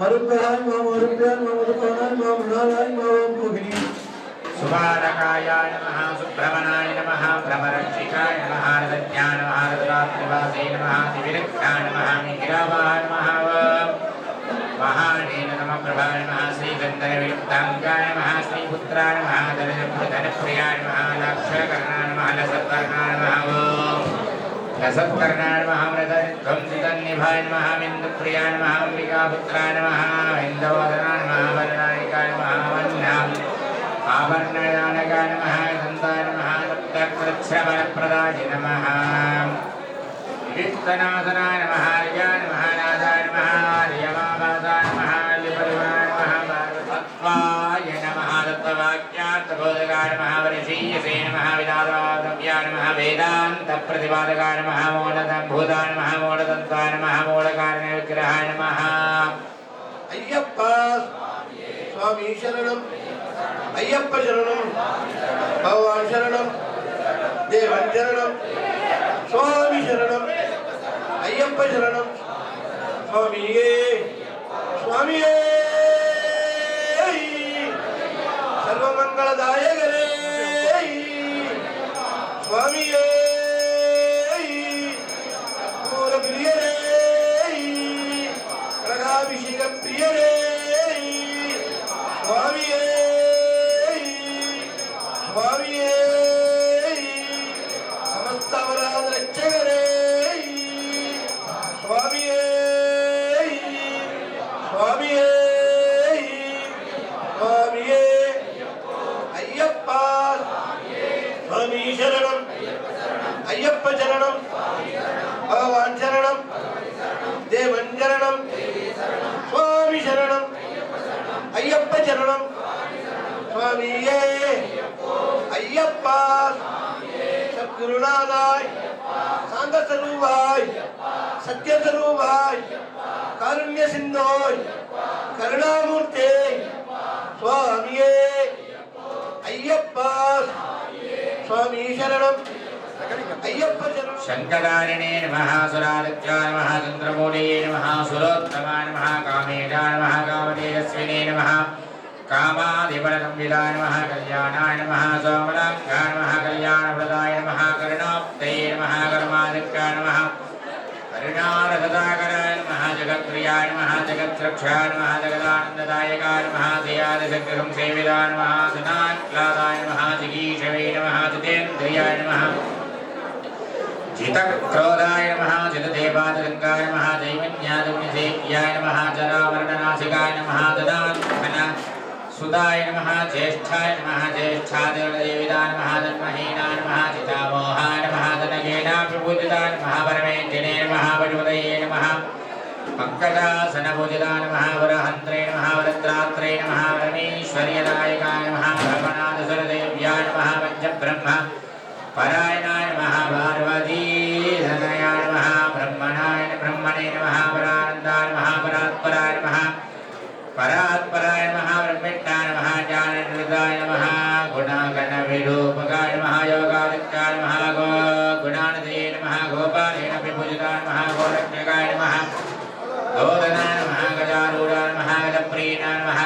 मरुद्धाय मम मरुद्धाय मम दुकानाय मम मृणालाय मम भोगिनी सुबालकायाय नमः सुब्रह्मणाय नमः भ्रमरक्षिकाय नमः रदध्याय नमः रदरात्रिवासे नमः त्रिविरक्षाय नमः निरावाय नमः महाने नमः प्रभाय नमः श्रीगन्धर्वयुक्ताङ्गाय नमः श्रीपुत्राय नमः धनप्रियाय नमः लाक्षकर्णाय नमः लसत्कर्णाय नमः రసత్కర్ణాన్ మహామృత త్వం సుతన్నిభాన్ మహామిందుప్రియాన్ మహాంబికాపుత్రాన్ మహావిందవదనాన్ మహావర్ణానికాన్ మహావన్నాం ఆభరణానకాన్ మహాసంతాన్ మహాతప్తకృచ్ఛవరప్రదాయ నమ విత్తనాసనాయ మహాయ परमात्माय नमः तत्त्ववाक्यार्थबोधकाय नमः वरसीयसे नमः विदाद्रव्या नमः वेदान्तप्रतिपादकाय नमः मूलतं भूताय नमः मूलतत्त्वाय नमः मूलकारणविग्रहाय नमः ஐயப்பா சுவாமி சரணம் ஐயப்ப சரணம் பகவான் சரணம் தேவன் சரணம் சுவாமி சரணம் ஐயப்ப சரணம் சுவாமியே കർത്താവരാത് രക്ഷകരേ സ്വാമിയേ സ്വാമിയേ സ്വാമിയേ അയ്യപ്പ സ്വാമി ശരണം അയ്യപ്പ ശരണം ഭഗവാൻ ശരണം ദേവൻ ശരണം സ്വാമി ശരണം അയ്യപ്പ ശരണം സ്വാമിയേ അയ്യപ്പ అయ్యప్ప సద్గురునాథాయ్ శాంత స్వరూపాయ్ సత్య స్వరూపాయ్ కారుణ్య సింధోయ్ కరుణామూర్తే స్వామియే అయ్యప్ప స్వామి శరణం అయ్యప్ప శరణం शङ्करायणे नमः सुरादित्याय नमः चन्द्रमौळये नमः सुरोत्तमाय नमः कामेशाय नमः कामतेजस्विने नमः कामाधिपरसंविदाय नमः कल्याणाय नमः सोमलाङ्गाय नमः कल्याणप्रदाय महाप्रियान् महाजगद्रक्षान् महाजगदानन्ददायकान् महाधियादिसङ्ग्रहं सेवितान् महासुनान् क्लादान् महाजिगीषवे नमः जितेन्द्रियाय नमः। जितक्रोधाय नमः जितदेवादिलिङ्गाय नमः दैवन्यादविनिसेव्याय सुदाय नमः ज्येष्ठाय नमः ज्येष्ठादिदेविदान् महादन्महीनान् महाजितामोहान् महादनगेनाभिपूजितान् महापरमेन्द्रिणे महापरिवदय धनगेनाभिपूजिताय नमः परमेन्दिने नमः पशुपतये नमः पङ्कजासनपूजिताय नमः वरहन्त्रे नमः वरत्रात्रे नमः परमेश्वर्यदायकाय नमः ब्रह्मणादसरदेव्याय नमः पञ्चब्रह्म परायणाय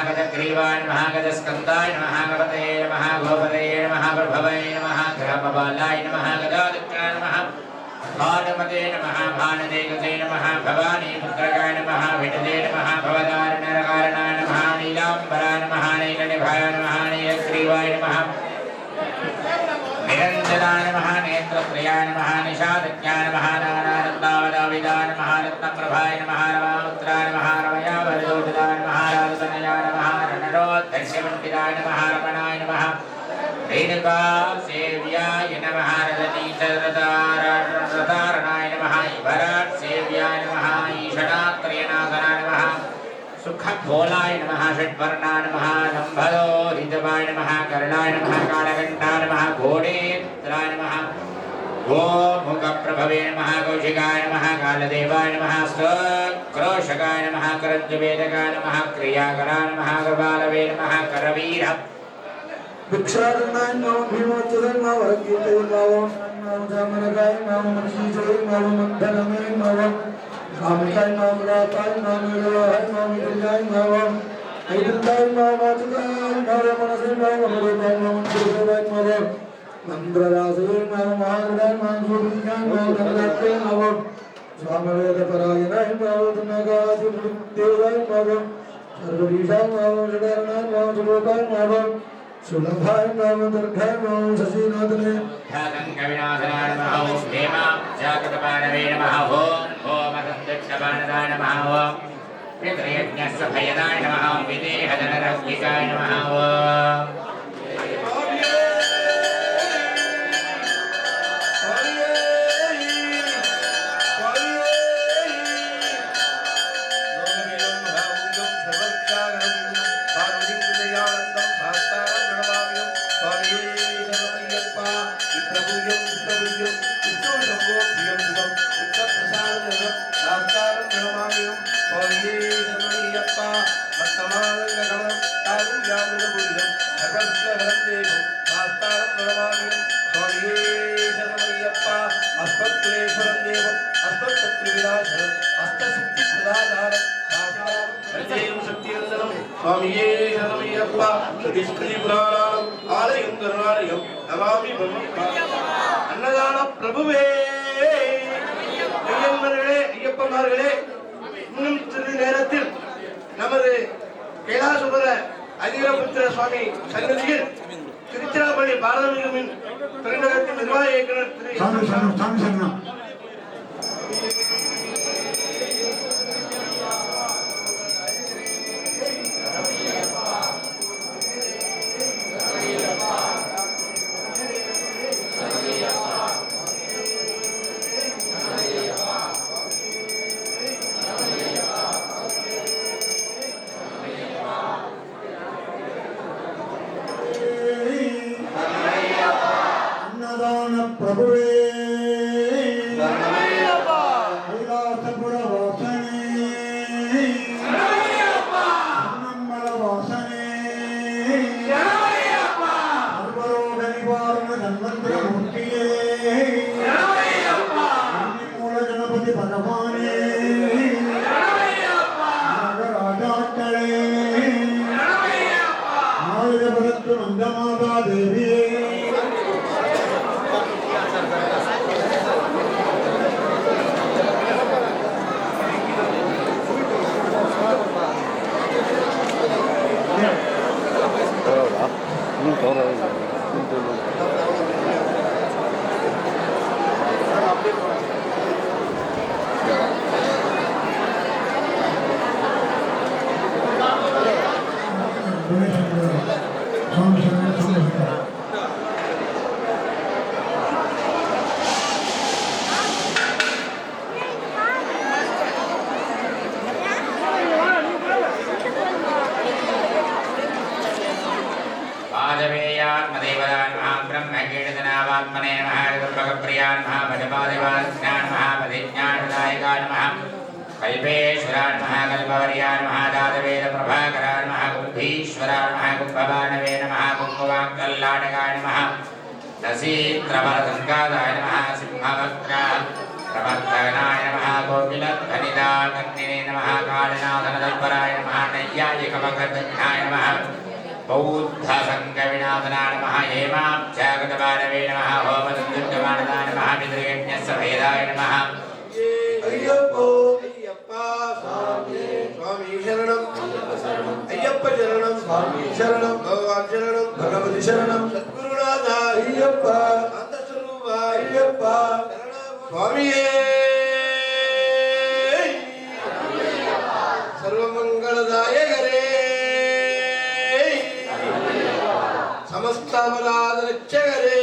गजप्रीणाय नमः गजग्रीवाय नमः गजस्कन्दाय नमः गणपतये नमः गोपतये नमः प्रभवये नमः ग्रामबालाय नमः गजादित्याय नमः भानुमते नमः भानुदेवते नमः भवानी पुत्रकाय नमः विटदे नमः भवदारणकारणाय नमः नीलाम्बराय नमः नीलनिभाय नमः नीलग्रीवाय नमः निरञ्जनाय नमः नेत्रप्रियाय नमः निषादज्ञाय नमः नानानन्दावदाविदाय नमः रत्नप्रभाय रेणुका सेव्याय नमः रजनीचरतारणाय नमः इवराट् सेव्याय नमः ईषणात्रयनाथनाय नमः सुखभोलाय नमः षड्वर्णाय नमः लम्भदो ऋतवाय नमः कर्णाय नमः कालकण्ठाय नमः घोडेत्राय नमः गोमुखप्रभवे नमः कौशिकाय नमः कालदेवाय नमः स्वक्रोशकाय नमः करञ्जवेदकाय नमः क्रियाकराय नमः कृपालवे नमः करवीर ഭിക്ഷാടനായി മാവും ഭീമോത്തതൻ മാവ് അറക്കീട്ടയും മാവും മാവും ചാമരകായി മാവും മജീജയും മാവും മണ്ഡലമയും മാവും കാമികായി മാമുരാത്തായി മാമുരായി മാമില്ലായി മാവും ഐദുണ്ടായി മാവാചുതായി മാവും മനസ്സിൽ മാവും അമൃതായി മാവും ദുരിതമായി മാവും മന്ത്രരാസയും മാവും മഹാകൃതായി മാവും സൂര്യനായി മാവും ധനരാത്രിയായി മാവും സ്വാമവേദപരായനായി മാവും നഗാതി ദേവായി മാവും സർവരീഷായി മാവും ഷടാരനായി മാവും സുലോകായി മാവും మావ మహాగణాయ మావ సూర్యాయ మావ ధనదాత్రే మావ స్వామవేద పరాయణాయ మావ ధనగాది దేవాయ మావ సర్వీషాయ మావ షడారణాయ మావ సులోకాయ మావ సులభాయ మావ దర్ఘాయ சூரியம் சுத்தவிஜயம் விஷ்ணுஷம்போ பிரியம் சுகம் சுத்தப்பிரசாதம் சாஸ்தாரம் பிரணமாமியம் பௌர்யே சமணியப்பா வர்த்தமானங்ககமம் காருண்யாமுதபுரிதம் சர்வஸ்வரம் தேவம் சாஸ்தாரம் பிரணமாமியம் பௌர்யே சமணியப்பா அஸ்மத்குலேஸ்வரம் தேவம் அஸ்மத்சத்ருவிநாசனம் அஸ்தசித்தி பிரதாதாரம் சாஸ்தாரம் சக்தியந்தனம் சுவாமியே சரமையப்பா சதிஷ்கிரி புராணா ஆலயம் கருணாலயம் நமாமி அன்னதான பிரபுவே. ஐயம்மர்களே ஐயப்பமார்களே இன்னும் சிறிது நேரத்தில் நமது கைலாசபுர அதிரபுத்திர சுவாமி சன்னதியில் திருச்சிராப்பள்ளி பாரதமிகமின் தலைநகரத்தின் நிர்வாக இயக்குனர் திரு. ప్రభువే ब्रह्मकीर्तनावात्मने नमः दुर्भगप्रियान् महा भजपादिवास्यान् महा पदिज्ञानदायकान् महा कल्पेश्वरान् महा कल्पवर्यान् महा दातवेदप्रभाकरान् महा कुम्भीश्वरान् महा कुम्भवानवे नमः कुम्भवाङ्कल्लाटकाय नमः नसीत्रवरसङ्गादाय नमः सिंहवक्रा प्रवर्तनाय नमः गोकिलध्वनिदाकन्निने नमः कालनाथनदल्पराय नमः नैयायिकमकर्दघ्नाय नमः बौद्धसङ्गविनाथनाय नमः हेमाब्जागतबालवे नमः होमसन्दुर्गमानदाय नमः पितृयज्ञस्य भेदाय नमः అయ్యప్పో అయ్యప్ప స్వామి స్వామి శరణం అయ్యప్ప శరణం స్వామి శరణం భగవాన్ శరణం భగవతి శరణం సద్గురునాథ అయ్యప్ప అంతస్వరూప అయ్యప్ప స్వామియే തമലാദ രക്ഷകരേ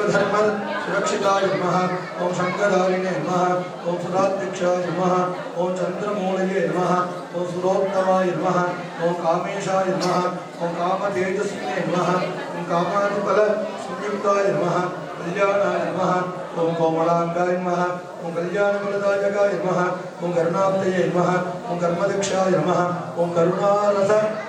सर्वधर्म सुरक्षिताय नमः ओम शंकरधारिणे नमः ओम सुराध्यक्षाय नमः ओम चंद्रमूलये नमः ओम सुरोत्तमाय नमः ओम कामेशाय नमः ओम कामतेजस्विने नमः ओम कामानुफल संयुक्ताय नमः कल्याणाय नमः ओम कोमलांगाय नमः ओम कल्याणफलदायकाय नमः ओम गर्णाप्तये नमः ओम कर्मदक्षाय नमः ओम करुणारथ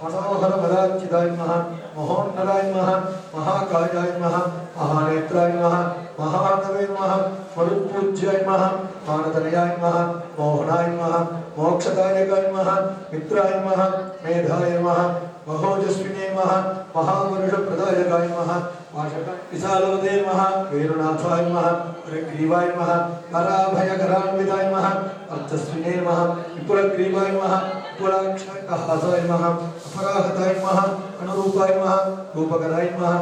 మనోహర వరాచిదాయ మహ మహోన్నరాయ మహ మహాకాయాయ మహ మహానేత్రాయ మహ మహార్దవే మహ పరుపూజ్యాయ మహ ఆనతనయాయ మహ మోహనాయ మహ మోక్షదాయకాయ మహ మిత్రాయ మహ మేధాయ మహ महोजस्विने नमः महावर्षप्रदायकाय नमः विशालवदे नमः वेरुनाथाय नमः ग्रीवाय नमः कराभयकरान्विताय नमः अर्थस्विने नमः विपुलग्रीवाय नमः विपुलाक्षहासाय नमः अपराहताय नमः अनुरूपाय नमः रूपकराय नमः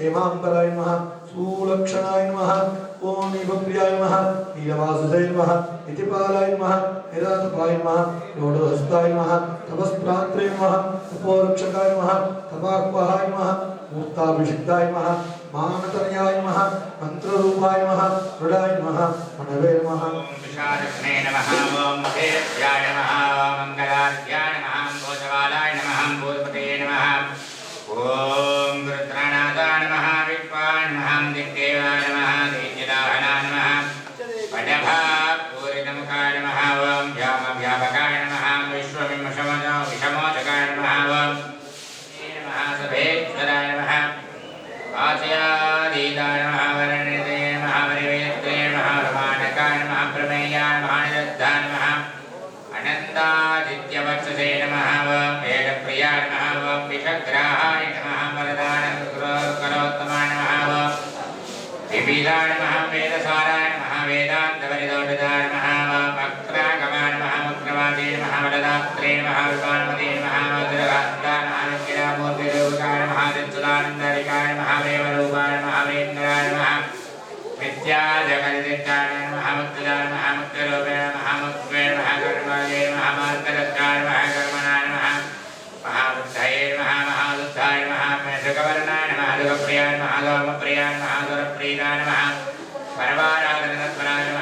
हेमाम्बराय नमः స్థూలక్షణాయ నమ ఓం నిబప్రియాయ నమ నీలవాసుధయ నమ ఇతిపాలాయ నమ నిరాతపాయ నమ లోడహస్తాయ నమ తపస్ప్రాత్రే నమ తపోరక్షకాయ నమ తపాక్వహాయ నమ మూర్తాభిషిక్తాయ నమ మానతనయాయ నమ మంత్రరూపాయ నమ మృడాయ నమ మనవే నమ ఓం విశారక్షణే నమ ఓం నమ పరమారాధన స్వరాజం